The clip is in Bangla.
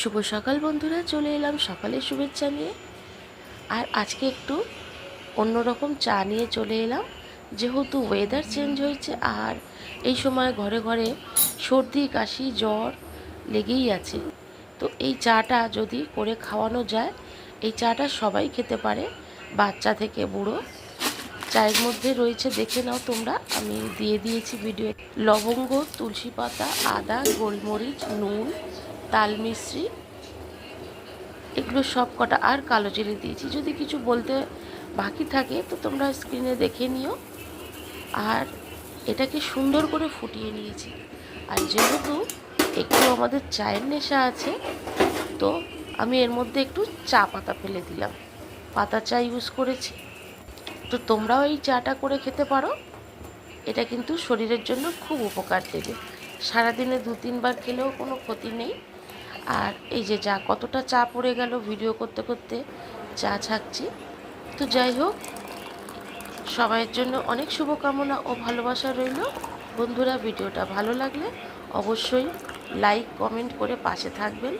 শুভ সকাল বন্ধুরা, চলে এলাম সকালের শুভেচ্ছা নিয়ে। আর আজকে একটু অন্যরকম চা নিয়ে চলে এলাম। যেহেতু ওয়েদার চেঞ্জ হয়েছে, আর এই সময় ঘরে ঘরে সর্দি, কাশি, জ্বর লেগেই আছে। তো এই চাটা যদি করে খাওয়ানো যায়, এই চাটা সবাই খেতে পারে, বাচ্চা থেকে বুড়ো। চায়ের মধ্যে রয়েছে, দেখে নাও তোমরা, আমি দিয়ে দিয়েছি ভিডিও লবঙ্গ, তুলসী পাতা, আদা, গোলমরিচ, নুন তাল মিশ্রি, এগুলো সব কটা আর কালো জিরে দিয়েছি। যদি কিছু বলতে বাকি থাকে, তো তোমরা স্ক্রিনে দেখে নিও। আর এটাকে সুন্দর করে ফুটিয়ে নিয়েছি। আর যেহেতু একটু আমাদের চায়ের নেশা আছে, তো আমি এর মধ্যে একটু চা পাতা ফেলে দিলাম। পাতা চা ইউজ করেছি। তো তোমরাও এই চাটা করে খেতে পারো। এটা কিন্তু শরীরের জন্য খুব উপকার দেবে। সারাদিনে দু তিনবার খেলেও কোনো ক্ষতি নেই। আর এই যে যা কতটা চা পড়ে গেল ভিডিও করতে করতে, চা ছাকছি। তো যাই হোক, সবাইয়ের জন্য অনেক শুভকামনা ও ভালোবাসা রইল। বন্ধুরা, ভিডিওটা ভালো লাগলে অবশ্যই লাইক কমেন্ট করে পাশে থাকবেন।